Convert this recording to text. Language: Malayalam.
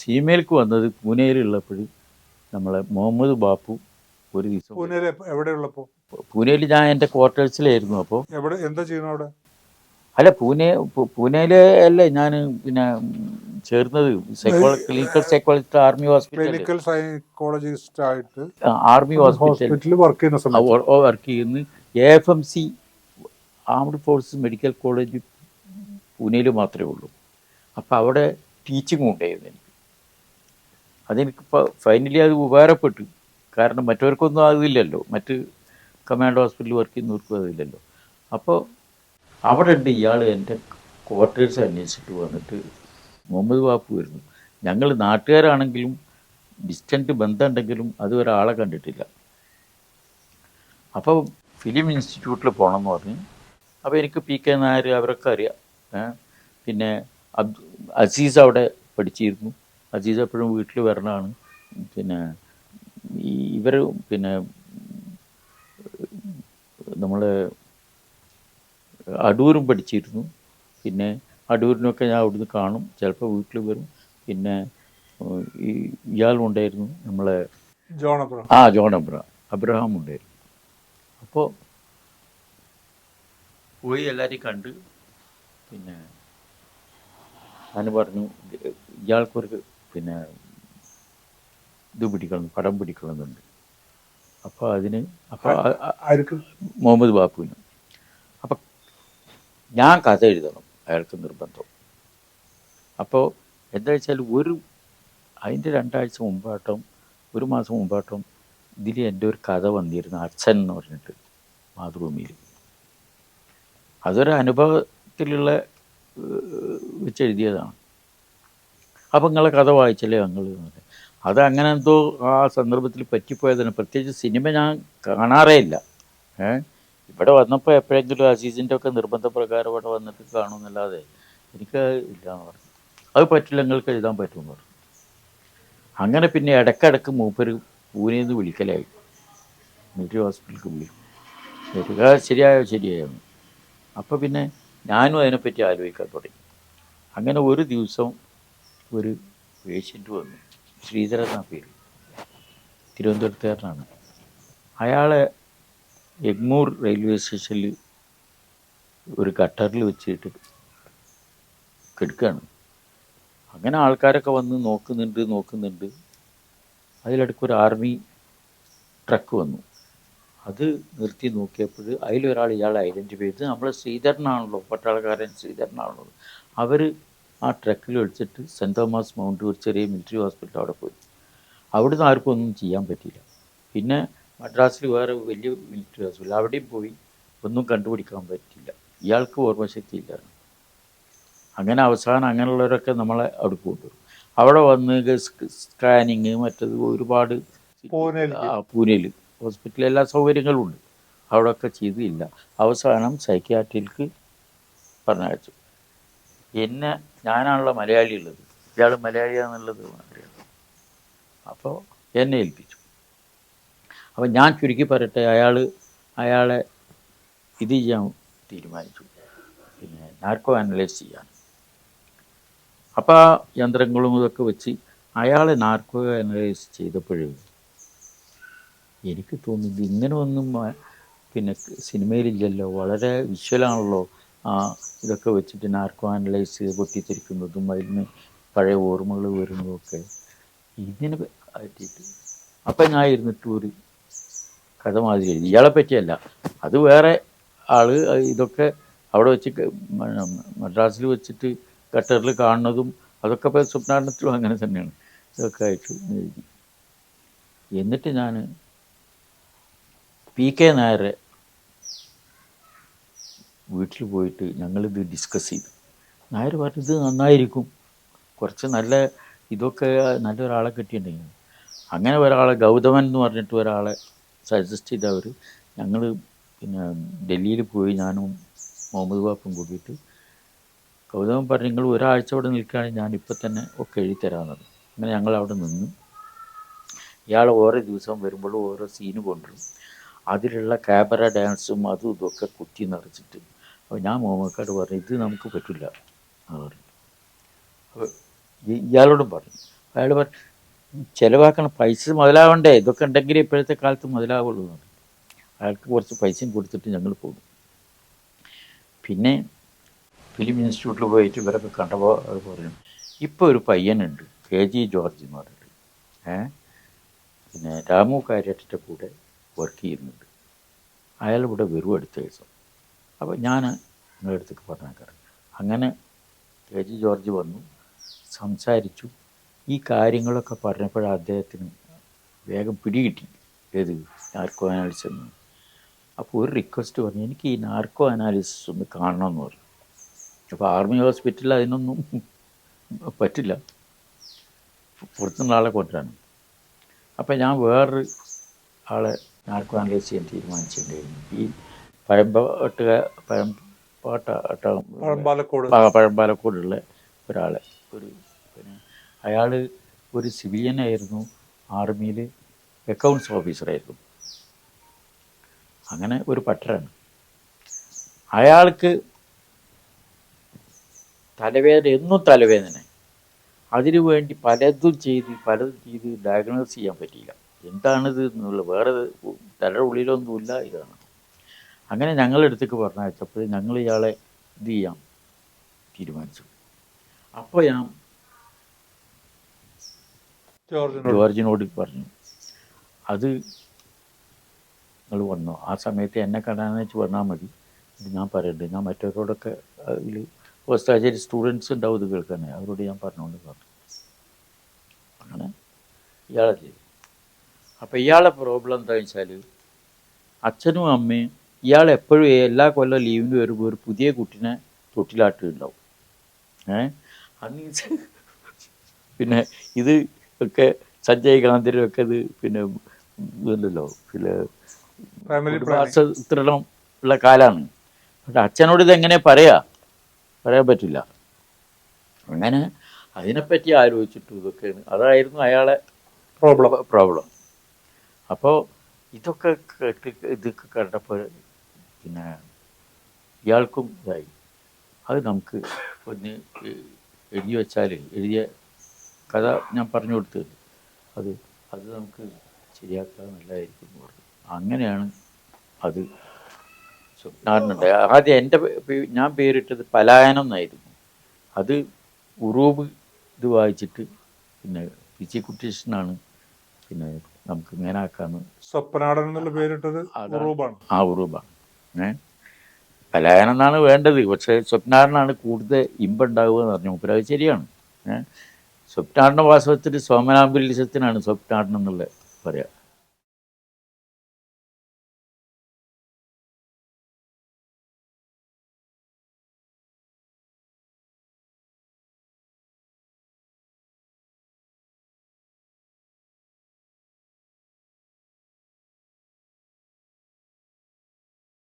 സിനിമയിലേക്ക് വന്നത് പൂനെയിലുള്ളപ്പോൾ നമ്മളെ മുഹമ്മദ് ബാപ്പു ഒരു ദിവസം പൂനെയിലെ എവിടെയുള്ളപ്പോൾ പൂനെയിൽ ഞാൻ എന്റെ ക്വാർട്ടേഴ്സിലായിരുന്നു അപ്പോൾ. എവിടെ എന്താ ചെയ്യുന്നു അവിടെ? അല്ല പൂനെ പൂനെയിലെ അല്ലേ ഞാൻ പിന്നെ ചേർന്നത് clinical psychologist army hospital psychologist ആയിട്ട് ആർമി ഹോസ്പിറ്റൽ ഹോസ്പിറ്റലിൽ വർക്ക് ചെയ്യുന്ന സമയത്ത്. വർക്ക് ചെയ്യുന്ന. A F M C armed forces medical college പൂനെയിൽ മാത്രമേ ഉള്ളൂ. അപ്പോൾ അവിടെ ടീച്ചിങ് ഉണ്ടായിരുന്നു എനിക്ക്. അതെനിക്കിപ്പോൾ ഫൈനലി അത് ഉപകാരപ്പെട്ടു. കാരണം മറ്റവർക്കൊന്നും അതില്ലല്ലോ. മറ്റ് കമാൻഡ് ഹോസ്പിറ്റലിൽ വർക്ക് ചെയ്യുന്നവർക്കും അതില്ലല്ലോ. അപ്പോൾ അവിടെ ഉണ്ട് ഇയാൾ എന്റെ ക്വാർട്ടേഴ്സ് അന്വേഷിച്ചിട്ട് വന്നിട്ട് മുഹമ്മദ് ബാപ്പു വരുന്നു. ഞങ്ങൾ നാട്ടുകാരാണെങ്കിലും ഡിസ്റ്റന്റ് ബന്ധമുണ്ടെങ്കിലും അത് ഒരാളെ കണ്ടിട്ടില്ല. അപ്പോൾ ഫിലിം ഇൻസ്റ്റിറ്റ്യൂട്ടിൽ പോകണം എന്ന് പറഞ്ഞു അപ്പോൾ എനിക്ക് പി കെ നായർ അവരൊക്കെ അറിയാം. പിന്നെ അബ്ദു അസീസ് അവിടെ പഠിച്ചിരുന്നു. അസീസ് എപ്പോഴും വീട്ടിൽ വരണതാണ് പിന്നെ ഇവർ പിന്നെ നമ്മൾ അടൂരും പഠിച്ചിരുന്നു. പിന്നെ അടൂരിനൊക്കെ ഞാൻ അവിടുന്ന് കാണും. ചിലപ്പോൾ വീട്ടിൽ വരും. പിന്നെ ഈ ഇയാളും ഉണ്ടായിരുന്നു നമ്മളെ ജോൺ അബ്രഹാം. ആ ജോൺ അബ്രഹാം. അബ്രഹാം ഉണ്ടായിരുന്നു. അപ്പോൾ പോയി എല്ലാവരെയും കണ്ട് പിന്നെ ഞാൻ പറഞ്ഞു ഇയാൾക്കൊരു പിന്നെ ഇത് പിടിക്കണം പടം പിടിക്കണമെന്നുണ്ട്. അപ്പോൾ അതിന് അപ്പോൾ ആർക്ക്? മുഹമ്മദ് ബാപ്പുവിന്. അപ്പം ഞാൻ കഥ എഴുതണം അയാൾക്ക് നിർബന്ധം. അപ്പോൾ എന്താ വെച്ചാൽ ഒരു അതിന്റെ രണ്ടാഴ്ച മുമ്പാട്ടം ഒരു മാസം മുമ്പാട്ടം ഇതിൽ എന്റെ ഒരു കഥ വന്നിരുന്നു അച്ഛൻ എന്ന് പറഞ്ഞിട്ട് മാതൃഭൂമിയിൽ അതൊരു അനുഭവത്തിലുള്ള വെച്ച് വെച്ചെഴുതിയതാണ് അപ്പം നിങ്ങളെ കഥ വായിച്ചല്ലേ ഞങ്ങൾ അത് അങ്ങനെ എന്തോ ആ സന്ദർഭത്തിൽ പറ്റിപ്പോയതാണ്. പ്രത്യേകിച്ച് സിനിമ ഞാൻ കാണാറേ ഇല്ല. ഏ? ഇവിടെ വന്നപ്പോൾ എപ്പോഴെങ്കിലും അസീസിന്റെ ഒക്കെ നിർബന്ധപ്രകാരം ഇവിടെ വന്നിട്ട് കാണുമെന്നല്ലാതെ എനിക്ക് ഇല്ല എന്ന് പറഞ്ഞു. അത് പറ്റില്ല നിങ്ങൾക്ക് എഴുതാൻ പറ്റുമെന്ന് പറഞ്ഞു. അങ്ങനെ പിന്നെ ഇടയ്ക്കിടയ്ക്ക് മൂപ്പര് പൂനെയിൽ നിന്ന് വിളിക്കലായി. മിലിറ്ററി ഹോസ്പിറ്റലിലേക്ക് വിളിക്കും വരിക ശരിയായോ ശരിയായോ അപ്പോൾ പിന്നെ ഞാനും അതിനെപ്പറ്റി ആലോചിക്കാൻ തുടങ്ങി. അങ്ങനെ ഒരു ദിവസം ഒരു പേഷ്യന്റ് വന്നു. ശ്രീധരൻ എന്നാ പേര്. തിരുവനന്തപുരത്തുകാരനാണ്. അയാളെ എഗ്മൂർ റെയിൽവേ സ്റ്റേഷനിൽ ഒരു ഗട്ടറിൽ വെച്ചിട്ട് കെടുക്കുകയാണ് അങ്ങനെ ആൾക്കാരൊക്കെ വന്ന് നോക്കുന്നുണ്ട് നോക്കുന്നുണ്ട്. അതിലിടയ്ക്ക് ഒരു ആർമി ട്രക്ക് വന്നു. അത് നിർത്തി നോക്കിയപ്പോൾ അതിലൊരാൾ ഇയാളെ ഐഡന്റിഫൈ ചെയ്ത് നമ്മളെ ശ്രീധരനാണല്ലോ പട്ടാളക്കാരൻ ശ്രീധരനാണല്ലോ. അവർ ആ ട്രക്കിൽ ഒഴിച്ചിട്ട് സെന്റ് തോമസ് മൗണ്ട് ഒരു ചെറിയ മിലിറ്ററി ഹോസ്പിറ്റൽ അവിടെ പോയി. അവിടുന്ന് ആർക്കും ഒന്നും ചെയ്യാൻ പറ്റിയില്ല. പിന്നെ മദ്രാസിൽ വേറെ വലിയ മിലിറ്ററി ഹോസ്പിറ്റൽ അവിടെയും പോയി ഒന്നും കണ്ടുപിടിക്കാൻ പറ്റില്ല ഇയാൾക്ക് ഓർമ്മശക്തി ഇല്ലായിരുന്നു. അങ്ങനെ അവസാനം അങ്ങനെയുള്ളവരൊക്കെ നമ്മളെ അവിടെ കൊണ്ടുവരും. അവിടെ വന്ന് സ്കാനിങ് മറ്റത് ഒരുപാട് പൂനെയിൽ. ഹോസ്പിറ്റലിൽ എല്ലാ സൗകര്യങ്ങളും ഉണ്ട്. അവിടെയൊക്കെ ചെയ്തില്ല. അവസാനം സൈക്യാട്രിക്ക് പറഞ്ഞയച്ചു. എന്നെ ഞാനാണല്ലോ മലയാളി ഉള്ളത്. ഇയാൾ മലയാളിയാണെന്നുള്ളത് അപ്പോൾ എന്നെ ഏൽപ്പിച്ചു. അപ്പോൾ ഞാൻ ചുരുക്കി പറയട്ടെ അയാൾ അയാളെ ഇത് ചെയ്യാൻ തീരുമാനിച്ചു. പിന്നെ നാർക്കോ അനലൈസ് ചെയ്യാൻ. അപ്പോൾ ആ യന്ത്രങ്ങളും ഇതൊക്കെ വെച്ച് അയാളെ നാർക്കോ അനലൈസ് ചെയ്തപ്പോഴേ എനിക്ക് തോന്നുന്നത് ഇങ്ങനെ ഒന്നും പിന്നെ സിനിമയിലില്ലല്ലോ വളരെ വിഷ്വലാണല്ലോ ഇതൊക്കെ വെച്ചിട്ട് നാർക്കോ അനലൈസ് ചെയ്ത് പൊട്ടിത്തെറിക്കുന്നതും അതിൽ നിന്ന് പഴയ ഓർമ്മകൾ വരുന്നതൊക്കെ ഇതിനെ പറ്റിയിട്ട് അപ്പം ഞാൻ ഇരുന്നിട്ട് ഒരു കഥ മാതിരി എഴുതി. ഇയാളെ പറ്റിയല്ല. അത് വേറെ ആൾ ഇതൊക്കെ അവിടെ വെച്ച് മദ്രാസിൽ വെച്ചിട്ട് ഖട്ടറിൽ കാണുന്നതും അതൊക്കെ ഇപ്പോൾ സ്വപ്നാടനത്തിലും അങ്ങനെ തന്നെയാണ്. ഇതൊക്കെ ആയിട്ട് എഴുതി. എന്നിട്ട് ഞാൻ പി കെ നായരെ വീട്ടിൽ പോയിട്ട് ഞങ്ങളിത് ഡിസ്കസ് ചെയ്തു. നായർ പറഞ്ഞു ഇത് നന്നായിരിക്കും. കുറച്ച് നല്ല ഇതൊക്കെ നല്ലൊരാളെ കിട്ടിയിട്ടുണ്ടെങ്കിൽ. അങ്ങനെ ഒരാളെ ഗൗതമൻ എന്ന് പറഞ്ഞിട്ട് ഒരാളെ സജസ്റ്റ് ചെയ്തവർ ഞങ്ങൾ പിന്നെ ഡൽഹിയിൽ പോയി ഞാനും മുഹമ്മദ് ബാപ്പും കൂടിയിട്ട് ഗൗതമൻ പറഞ്ഞു നിങ്ങൾ ഒരാഴ്ച അവിടെ നിൽക്കുകയാണെങ്കിൽ ഞാനിപ്പോൾ തന്നെ ഒക്കെ എഴുതി തരാമെന്നത്. അങ്ങനെ ഞങ്ങൾ അവിടെ നിന്നു. ഇയാൾ ഓരോ ദിവസം വരുമ്പോഴും ഓരോ സീന് കൊണ്ടുവരും. അതിലുള്ള ക്യാമറ ഡാൻസും അതും ഇതൊക്കെ കുത്തി നിറച്ചിട്ട് അപ്പോൾ ഞാൻ മോമക്കാട് പറഞ്ഞു ഇത് നമുക്ക് പറ്റില്ല എന്ന് പറഞ്ഞു. അപ്പോൾ ഇയാളോടും പറഞ്ഞു. അയാൾ പറഞ്ഞു ചിലവാക്കണം പൈസ മുതലാവണ്ടേ? ഇതൊക്കെ ഉണ്ടെങ്കിൽ ഇപ്പോഴത്തെ കാലത്ത് മുതലാവുള്ളൂ എന്ന് പറഞ്ഞു. അയാൾക്ക് കുറച്ച് പൈസയും കൊടുത്തിട്ട് ഞങ്ങൾ പോകും പിന്നെ ഫിലിം ഇൻസ്റ്റിറ്റ്യൂട്ടിൽ പോയിട്ട് ഇവരൊക്കെ കണ്ടപ്പോൾ അത് പറഞ്ഞു ഇപ്പോൾ ഒരു പയ്യനുണ്ട് കെ ജി ജോർജ് എന്ന് പറഞ്ഞിട്ട്. ഏ? പിന്നെ രാമു കാര്യത്തിന്റെ കൂടെ വർക്ക് ചെയ്യുന്നുണ്ട്. അയാൾ ഇവിടെ വരും അടുത്ത ദിവസം അപ്പോൾ ഞാൻ നിങ്ങളുടെ അടുത്തേക്ക് പറഞ്ഞേക്കാം അങ്ങനെ കെ ജി ജോർജ് വന്നു സംസാരിച്ചു. ഈ കാര്യങ്ങളൊക്കെ പറഞ്ഞപ്പോൾ അദ്ദേഹത്തിന് വേഗം പിടികിട്ടി. ഏത് നാർക്കോ അനാലിസിസ് എന്ന്. അപ്പോൾ ഒരു റിക്വസ്റ്റ് പറഞ്ഞു എനിക്ക് ഈ നാർക്കോ അനാലിസിസ് ഒന്ന് കാണണമെന്ന് പറഞ്ഞു. അപ്പോൾ ആർമി ഹോസ്പിറ്റലിൽ അതിനൊന്നും പറ്റില്ല. പുറത്തുനിന്ന് ആളെ കൊണ്ടുവരാണ്. അപ്പോൾ ഞാൻ വേറൊരു ആളെ നാർക്കോ അനലൈസ് ചെയ്യാൻ തീരുമാനിച്ചിട്ടുണ്ടായിരുന്നു. ഈ പഴമ്പാട്ട് പഴമ്പാട്ട പാലക്കോട് പ- പഴമ്പാലക്കോടുള്ള ഒരാളെ. ഒരു പിന്നെ അയാൾ ഒരു സിവിലിയനായിരുന്നു ആർമിയിൽ അക്കൗണ്ട്സ് ഓഫീസറായിരുന്നു. അങ്ങനെ ഒരു പട്ടരാണ്. അയാൾക്ക് തലവേദന എന്നും തലവേദന അതിനു വേണ്ടി പലതും ചെയ്ത് പലതും ചെയ്ത് ഡയഗ്നോസ് ചെയ്യാൻ പറ്റിയില്ല. എന്താണിത് എന്നുള്ള വേറെ തലയുടെ ഉള്ളിലൊന്നുമില്ല ഇതാണ്. അങ്ങനെ ഞങ്ങളെടുത്തേക്ക് പറഞ്ഞയച്ചപ്പോൾ ഞങ്ങൾ ഇയാളെ ഇത് ചെയ്യാം തീരുമാനിച്ചു. അപ്പോൾ ഞാൻ ജോർജിനോട് പറഞ്ഞു അത് നിങ്ങൾ വന്നോ? ആ സമയത്ത് എന്നെ കാണാന്ന് വെച്ച് വന്നാൽ മതി. ഇത് ഞാൻ പറയുന്നുണ്ട് ഞാൻ മറ്റവരോടൊക്കെ അതിൽ പോസ്റ്റാചാരി സ്റ്റുഡൻസ് ഉണ്ടാവും ഇത് കേൾക്കാനേ അവരോട് ഞാൻ പറഞ്ഞുകൊണ്ട് പറഞ്ഞു അങ്ങനെ ഇയാളെ ചെയ്തു. അപ്പോൾ ഇയാളെ പ്രോബ്ലം എന്താണെന്ന് വെച്ചാൽ അച്ഛനും അമ്മയും ഇയാൾ എപ്പോഴും എല്ലാ കൊല്ലം ലീവിന് വരുമ്പോൾ ഒരു പുതിയ കുട്ടിനെ തൊട്ടിലാട്ടുണ്ടാവും ഏ? അന്ന് പിന്നെ ഇത് ഒക്കെ സഞ്ജയ് ഗാന്ധിയുടെ ഒക്കെ ഇത് പിന്നെ ഇതല്ലല്ലോ പിന്നെ കുടുംബാസൂത്രണം ഉള്ള കാലാണ്. പക്ഷെ അച്ഛനോട് ഇത് എങ്ങനെ പറയാ? പറയാൻ പറ്റില്ല. അങ്ങനെ അതിനെപ്പറ്റി ആലോചിച്ചിട്ട് ഇതൊക്കെയാണ്. അതായിരുന്നു അയാളെ പ്രോബ്ലം പ്രോബ്ലം അപ്പോൾ ഇതൊക്കെ ഇതൊക്കെ കണ്ടപ്പോൾ പിന്നെ ഇയാൾക്കും ഇതായി. അത് നമുക്ക് ഒന്ന് എഴുതി വെച്ചാൽ എഴുതിയ കഥ ഞാൻ പറഞ്ഞു കൊടുത്തു അത് അത് നമുക്ക് ശരിയാക്കാൻ നല്ലതായിരിക്കും പറഞ്ഞു. അങ്ങനെയാണ് അത് സ്വപ്നാറിനുണ്ട് ആദ്യം എന്റെ ഞാൻ പേരിട്ടത് പലായനം എന്നായിരുന്നു. അത് ഉറൂബ് ഇത് വായിച്ചിട്ട് പിന്നെ പി സി കുട്ടീഷനാണ് പിന്നെ നമുക്ക് ഇങ്ങനെ ആക്കാന്ന് സ്വപ്നാടൻ എന്നുള്ള പേരിട്ടത്. ആ ഉറൂബാണ്. പലായനം എന്നാണ് വേണ്ടത്. പക്ഷേ സ്വപ്നാടനാണ് കൂടുതൽ ഇമ്പം ഉണ്ടാവുക എന്ന് പറഞ്ഞു. മൂപ്പര് അത് ശരിയാണ് സ്വപ്നാടന വാസ്തവത്തിൽ സോമനാംബുലിസത്തിനാണ് സ്വപ്നാടനം എന്നുള്ളത് പറയാം.